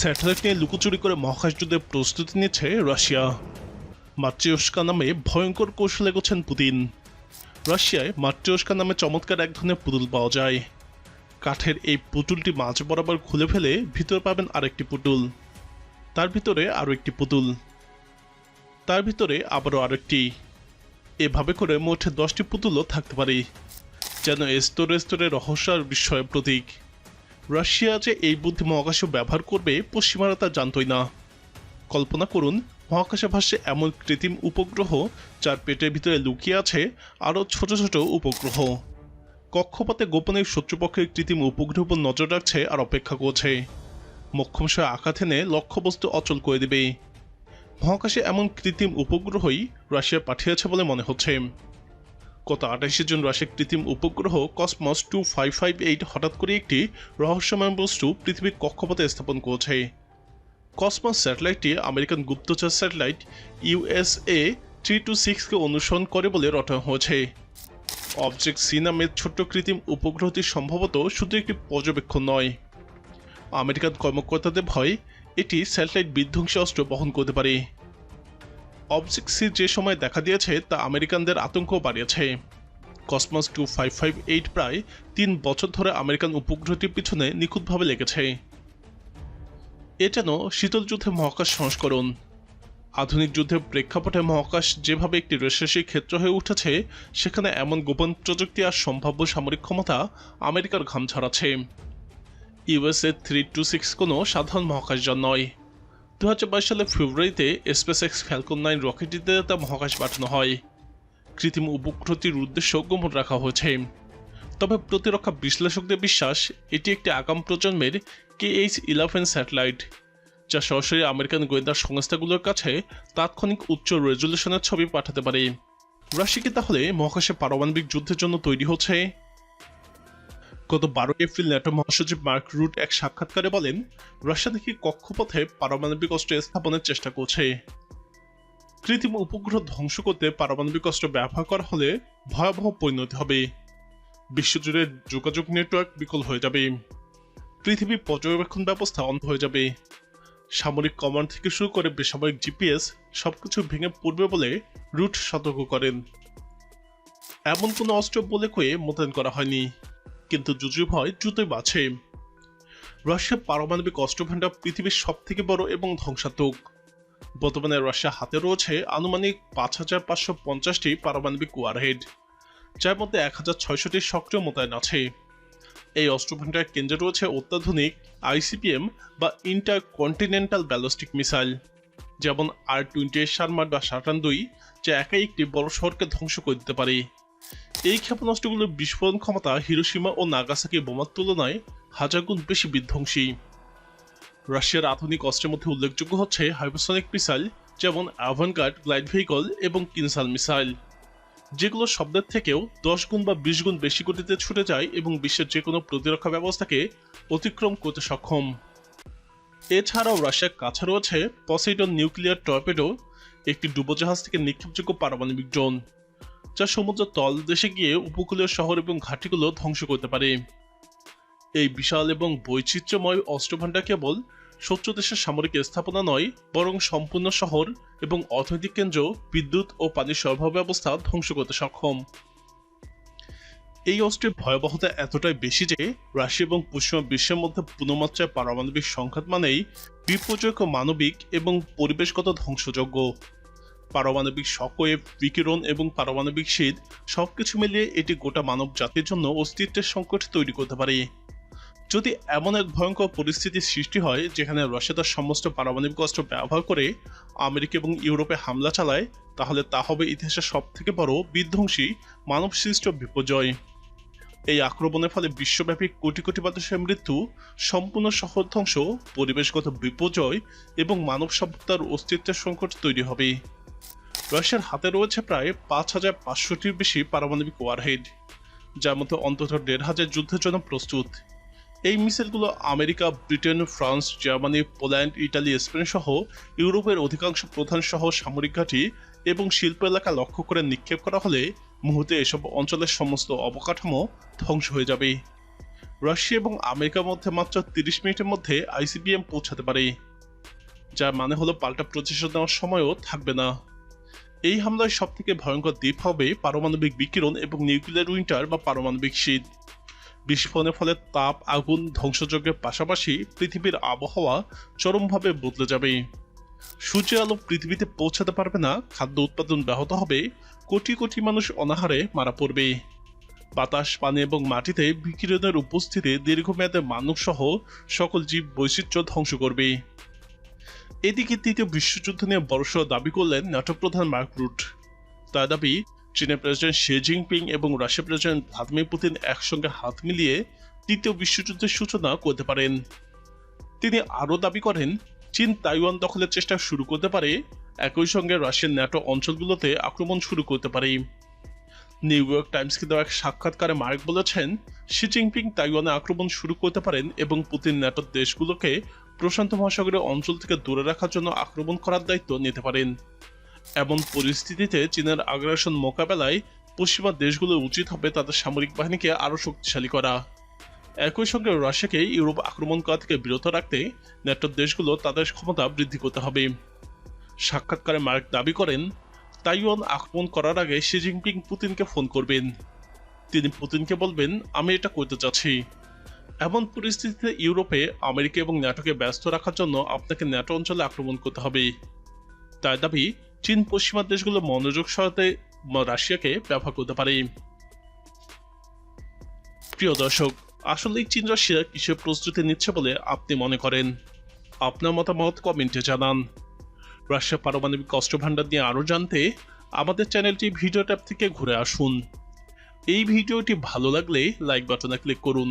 Satellite নিয়ে লুকোচুরি করে মহাকাশ যুদ্ধের প্রস্তুতি নিচ্ছে রাশিয়া। মাতৃস্কা নামে ভয়ঙ্কর কৌশলে গোছেন পুতিন। রাশিয়ায় মাতৃস্কা নামে চমৎকার এক ধরনের পুতুল পাওয়া যায়। কাঠের এই পুতুলটি মাঝ বরাবর খুলে ফেলে ভিতরে পাবেন আরেকটি পুতুল। তার ভিতরে আরও একটি পুতুল। তার ভিতরে আবারও আরেকটি। এভাবে করে মোট দশটি পুতুলও থাকতে পারে, যেন স্তরে স্তরে রহস্য আর বিস্ময়ের প্রতীক। রাশিয়া যে এই বুদ্ধি মহাকাশে ব্যবহার করবে, পশ্চিমারা তা জানতই না। কল্পনা করুন মহাকাশে ভাসছে এমন কৃত্রিম উপগ্রহ যার পেটের ভিতরে লুকিয়ে আছে, আরও ছোট ছোট উপগ্রহ। কক্ষপথে গোপনে শত্রুপক্ষের কৃত্রিম উপগ্রহ উপর নজর রাখছে আর অপেক্ষা করছে। মক্ষম সে আঘাত এনে লক্ষ্যবস্তু অচল করে দেবে। মহাকাশে এমন কৃত্রিম উপগ্রহই রাশিয়া পাঠিয়েছে বলে মনে হচ্ছে। গত আঠাশে জুন রাশিয়ার কৃত্রিম উপগ্রহ Cosmos two five five eight হঠাৎ করে একটি রহস্যময় বস্তু পৃথিবীর কক্ষপথে স্থাপন করেছে। কসমস স্যাটেলাইটটি আমেরিকান গুপ্তচর স্যাটেলাইট ইউএসএ থ্রি টু সিক্সকে অনুসরণ করে বলে রটানো হয়েছে। অবজেক্ট সি নামের ছোট্ট কৃত্রিম উপগ্রহটি সম্ভবত শুধু একটি পর্যবেক্ষণ নয়। আমেরিকান কর্মকর্তাদের ভয় এটি স্যাটেলাইট বিধ্বংসী অস্ত্র বহন করতে পারে। অবজেক্ট সি যে সময় দেখা দিয়েছে, তা আমেরিকানদের আতঙ্ক বাড়িয়েছে। Cosmos two five five eight প্রায় তিন বছর ধরে আমেরিকান উপগ্রহটির পিছনে নিখুঁতভাবে লেগেছে। এ যেন শীতল যুদ্ধের মহাকাশ সংস্করণ। আধুনিক যুদ্ধের প্রেক্ষাপটে মহাকাশ যেভাবে একটি রেশাসী ক্ষেত্র হয়ে উঠেছে, সেখানে এমন গোপন প্রযুক্তি আর সম্ভাব্য সামরিক ক্ষমতা আমেরিকার ঘাম ছড়াচ্ছে ইউএসএ থ্রি টু সিক্স কোনো সাধারণ মহাকাশযান নয়। দু সালে ফেব্রুয়ারিতে স্পেস এক্স ফ্যালকন নাইন রকেটটিতে তা মহাকাশ পাঠানো হয়। কৃত্রিম উপগ্রহটির উদ্দেশ্য গোপন রাখা হয়েছে। তবে প্রতিরক্ষা বিশ্লেষকদের বিশ্বাস, এটি একটি আগাম প্রজন্মের কে এইচ ইলেভেন স্যাটেলাইট যা সরাসরি আমেরিকান গোয়েন্দা সংস্থাগুলোর কাছে তাৎক্ষণিক উচ্চ রেজলিউশনের ছবি পাঠাতে পারে। রাশিয়া কি তাহলে মহাকাশে পারমাণবিক যুদ্ধের জন্য তৈরি হচ্ছে গত বারো এপ্রিল ন্যাটো মহাসচিব মার্ক রুট এক সাক্ষাৎকারে বলেন, রাশিয়া নাকি কক্ষপথে পারমাণবিক অস্ত্র স্থাপনের চেষ্টা করছে। কৃত্রিম উপগ্রহ ধ্বংস করতে পারমাণবিক অস্ত্র ব্যবহার করা হলে ভয়াবহ পরিণতি হবে। বিশ্বজুড়ে যোগাযোগ নেটওয়ার্ক বিকল হয়ে যাবে। পৃথিবী পর্যবেক্ষণ ব্যবস্থা অন্ধ হয়ে যাবে। সামরিক কমান্ড থেকে শুরু করে বেসামরিক জিপিএস সবকিছু ভেঙে পড়বে বলে রুট সতর্ক করেন। এমন কোনো অস্ত্র বলে কয়ে মোতায়েন করা হয়নি। কিন্তু যুজু ভয় দ্রুতই বাড়ছে। রাশিয়ার পারমাণবিক অস্ত্রভাণ্ডার পৃথিবীর সব থেকে বড় এবং ধ্বংসাত্মক। বর্তমানে রাশিয়া হাতে রয়েছে আনুমানিক পাঁচ হাজার পাঁচশো পঞ্চাশটি পারমাণবিক ওয়ারহেড, যার মধ্যে এক হাজার ছয়শটি সক্রিয় মোতায়েন আছে। এই অস্ত্রভাণ্ডারের কেন্দ্রে রয়েছে অত্যাধুনিক আইসিপিএম বা ইন্টার কন্টিনেন্টাল ব্যালিস্টিক মিসাইল, যেমন আর টোয়েন্টি শার্মার বা সাটান দুই, যা একাই একটি বড় শহরকে ধ্বংস করে দিতে পারে। এই ক্ষেপণাস্ত্রগুলোর বিস্ফোরণ ক্ষমতা হিরোসীমা ও নাগাসাকি বোমার তুলনায় হাজার গুণ বেশি বিধ্বংসী। রাশিয়ার আধুনিক অস্ত্রের মধ্যে উল্লেখযোগ্য হচ্ছে হাইপারসনিক মিসাইল, যেমন অ্যাভানগার্ড, গ্লাইড ভেহিকল এবং কিনসাল মিসাইল। যেগুলো শব্দের থেকেও দশ গুণ বা বিশ গুণ বেশি গতিতে ছুটে যায় এবং বিশ্বের যে কোনো প্রতিরক্ষা ব্যবস্থাকে অতিক্রম করতে সক্ষম। এছাড়াও রাশিয়ার কাছে রয়েছে পসেইডন নিউক্লিয়ার টর্পেডো, একটি ডুবোজাহাজ থেকে নিক্ষেপযোগ্য পারমাণবিক ড্রোন। যা সমুদ্র তল দেশে গিয়ে উপকূলীয় শহর এবং ঘাটিগুলো ধ্বংস করতে পারে। এই বিশাল এবং বৈচিত্র্যময় অস্ত্রভাণ্ডার কেবল শত্রু দেশের সামরিক স্থাপনা নয়, বরং সম্পূর্ণ শহর এবং অর্থনৈতিক কেন্দ্র, বিদ্যুৎ ও পানির সরবরাহ ব্যবস্থা ধ্বংস করতে সক্ষম। এই অস্ত্রের ভয়াবহতা এতটাই বেশি যে রাশিয়া এবং পশ্চিমা বিশ্বের মধ্যে পুনমাত্রায় পারমাণবিক সংঘাত মানেই বিপর্যয় মানবিক এবং পরিবেশগত ধ্বংসযোগ্য পারমাণবিক শকওয়েভ বিকিরণ এবং পারমাণবিক শীত সবকিছু মিলিয়ে এটি গোটা মানব জাতির জন্য অস্তিত্বের সংকট তৈরি করতে পারে। যদি এমন এক ভয়ঙ্কর পরিস্থিতির সৃষ্টি হয়, যেখানে রাশিয়া তার সমস্ত পারমাণবিক অস্ত্র ব্যবহার করে আমেরিকা এবং ইউরোপে হামলা চালায়, তাহলে তা হবে ইতিহাসের সব থেকে বড় বিধ্বংসী মানব সৃষ্ট বিপর্যয়। এই আক্রমণের ফলে বিশ্বব্যাপী কোটি কোটি মানুষের মৃত্যু, সম্পূর্ণ শহর ধ্বংস, পরিবেশগত বিপর্যয় এবং মানব সভ্যতার অস্তিত্বের সংকট তৈরি হবে। রাশিয়ার হাতে রয়েছে প্রায় পাঁচ হাজার পাঁচশোটির বেশি পারমাণবিক ওয়ারহেড, যার মধ্যে অন্তত দেড় হাজার যুদ্ধের জন্য প্রস্তুত। এই মিসাইলগুলো America, Britain, France, Germany, Poland, Italy, Spain সহ ইউরোপের অধিকাংশ প্রধান সহ সামরিক ঘাঁটি এবং শিল্প এলাকা লক্ষ্য করে নিক্ষেপ করা হলে মুহূর্তে এসব অঞ্চলের সমস্ত অবকাঠামো ধ্বংস হয়ে যাবে। রাশিয়া এবং আমেরিকার মধ্যে মাত্র তিরিশ মিনিটের মধ্যে আইসিবিএম পৌঁছাতে পারে, যার মানে হলো পাল্টা প্রচেষ্টা নেওয়ার সময়ও থাকবে না। এই হামলায় সব থেকে ভয়ঙ্কর দ্বীপ হবে পারমাণবিক বিকিরণ এবং নিউক্লিয়ার উইন্টার বা পারমাণবিক শীত। বিস্ফোরণের ফলে তাপ, আগুন ধ্বংসযজ্ঞের পাশাপাশি পৃথিবীর আবহাওয়া চরমভাবে বদলে যাবে। সূর্যের আলো পৃথিবীতে পৌঁছাতে পারবে না, খাদ্য উৎপাদন ব্যাহত হবে, কোটি কোটি মানুষ অনাহারে মারা পড়বে। বাতাস, পানি এবং মাটিতে বিকিরণের উপস্থিতি দীর্ঘমেয়াদে মানুষ সহ সকল জীব বৈচিত্র্য ধ্বংস করবে। এদিকে তৃতীয় বিশ্বযুদ্ধ নিয়ে বড়সড় দাবি করলেন নাটক প্রধান মার্ক রুট। তার দাবি, চীনের প্রেসিডেন্ট শি জিনপিং এবং রাশিয়ার প্রেসিডেন্ট ভ্লাদিমির পুতিন একসঙ্গে হাত মিলিয়ে তৃতীয় বিশ্বযুদ্ধের সূচনা করতে পারেন। তিনি আরও দাবি করেন, চীন তাইওয়ান দখলের চেষ্টা শুরু করতে পারে, একই সঙ্গে রাশিয়ার ন্যাটো অঞ্চলগুলোতে আক্রমণ শুরু করতে পারে। নিউ ইয়র্ক টাইমসকে দেওয়া এক সাক্ষাৎকারে মার্ক বলেছেন, শি জিনপিং তাইওয়ানে আক্রমণ শুরু করতে পারেন এবং পুতিন ন্যাটোর দেশগুলোকে প্রশান্ত মহাসাগরের অঞ্চল থেকে দূরে রাখার জন্য আক্রমণ করার দায়িত্ব নিতে পারেন। এমন পরিস্থিতিতে চীনের আগ্রাসন মোকাবেলায় পশ্চিমা দেশগুলো উচিত হবে তাদের সামরিক বাহিনীকে আরও শক্তিশালী করা। একই সঙ্গে রাশিয়াকে ইউরোপ আক্রমণ করা থেকে বিরত রাখতে ন্যাটোর দেশগুলো তাদের ক্ষমতা বৃদ্ধি করতে হবে। সাক্ষাৎকারে মার্ক দাবি করেন, তাইওয়ান আক্রমণ করার আগে শি জিনপিং পুতিনকে ফোন করবেন। তিনি পুতিনকে বলবেন, আমি এটা করতে চাচ্ছি। এমন পরিস্থিতিতে ইউরোপে, আমেরিকা এবং ন্যাটোকে ব্যস্ত রাখার জন্য আপনাকে ন্যাটো অঞ্চলে আক্রমণ করতে হবে। তার দাবি, চীন পশ্চিমা দেশগুলো মনোযোগ সহায়তে রাশিয়াকে ব্যবহার করতে পারে। প্রিয় দর্শক আসলে চীন রাশিয়া কিসের প্রস্তুতি নিচ্ছে বলে আপনি মনে করেন? আপনার মতামত কমেন্টে জানান। রাশিয়া পারমাণবিক অস্ত্র ভান্ডার নিয়ে আরও জানতে আমাদের চ্যানেলটি ভিডিও ট্যাব থেকে ঘুরে আসুন। এই ভিডিওটি ভালো লাগলে লাইক বাটনে ক্লিক করুন।